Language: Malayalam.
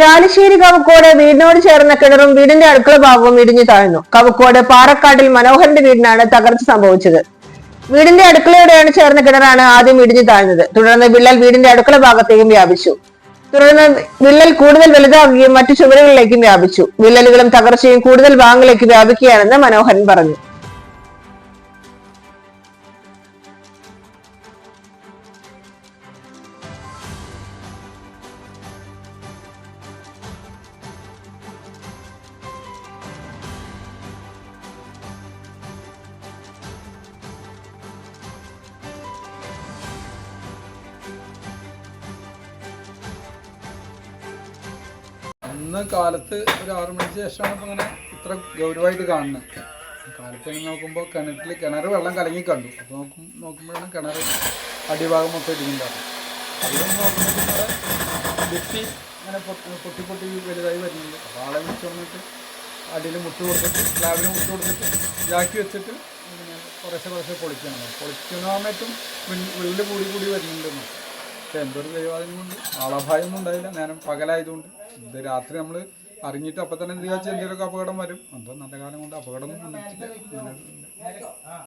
ചാലിശ്ശേരി കവക്കോട് വീടിനോട് ചേർന്ന കിണറും വീടിന്റെ അടുക്കള ഭാഗവും ഇടിഞ്ഞു താഴ്ന്നു. കവക്കോട് പാറക്കാട്ടിൽ മനോഹരന്റെ വീടിനാണ് തകർച്ച സംഭവിച്ചത്. വീടിന്റെ അടുക്കളയോടെയാണ് ചേർന്ന കിണറാണ് ആദ്യം ഇടിഞ്ഞു താഴ്ന്നത്. തുടർന്ന് വിള്ളൽ വീടിന്റെ അടുക്കള ഭാഗത്തേക്കും വ്യാപിച്ചു. തുടർന്ന് വിള്ളൽ കൂടുതൽ വലുതാവുകയും മറ്റു ചുവരുകളിലേക്കും വ്യാപിച്ചു. വിള്ളലുകളും തകർച്ചയും കൂടുതൽ ഭാഗങ്ങളിലേക്ക് വ്യാപിക്കുകയാണെന്ന് മനോഹരൻ പറഞ്ഞു. അന്ന് കാലത്ത് ഒരു ആറു മണിക്ക് ശേഷമാണ് ഇപ്പം ഇങ്ങനെ ഇത്ര ഗൗരവമായിട്ട് കാണുന്നത്. കാലത്ത് നോക്കുമ്പോൾ കിണറ്റിൽ കിണർ വെള്ളം കലങ്ങി കണ്ടു. അപ്പോൾ നോക്കും നോക്കുമ്പോഴാണ് കിണർ അടിഭാഗം മൊത്തം ഇടിക്കുന്നുണ്ടാവും അതിലും നോക്കുമ്പോൾ ഭിത്തി ഇങ്ങനെ പൊട്ടി പൊട്ടി വലുതായി വരുന്നുണ്ട്. അപ്പോൾ ആളെ വിളിച്ചു വന്നിട്ട് അടിയിൽ മുട്ട് കൊടുത്തിട്ട് സ്ലാബിന് മുട്ട് കൊടുത്തിട്ട് ജാക്കി വെച്ചിട്ട് കുറേശ്ശെ കുറേശ്ശെ പൊളിക്കണം. പൊളിക്കുന്ന സമയത്തും ഉള്ളിൽ കൂടി കൂടി വരുന്നുണ്ടെന്ന് പക്ഷെ എന്തൊരു ദൈവാദിനം കൊണ്ട് ആളഭായൊന്നും ഉണ്ടായില്ല. നേരം പകലായതുകൊണ്ട് ഇത് രാത്രി നമ്മൾ അറിഞ്ഞിട്ട് അപ്പം തന്നെ എന്ത് വിചാരിച്ചാൽ എന്തെങ്കിലുമൊക്കെ അപകടം വരും. എന്തോ നല്ല കാലം കൊണ്ട് അപകടമൊന്നും വന്നിട്ടില്ല.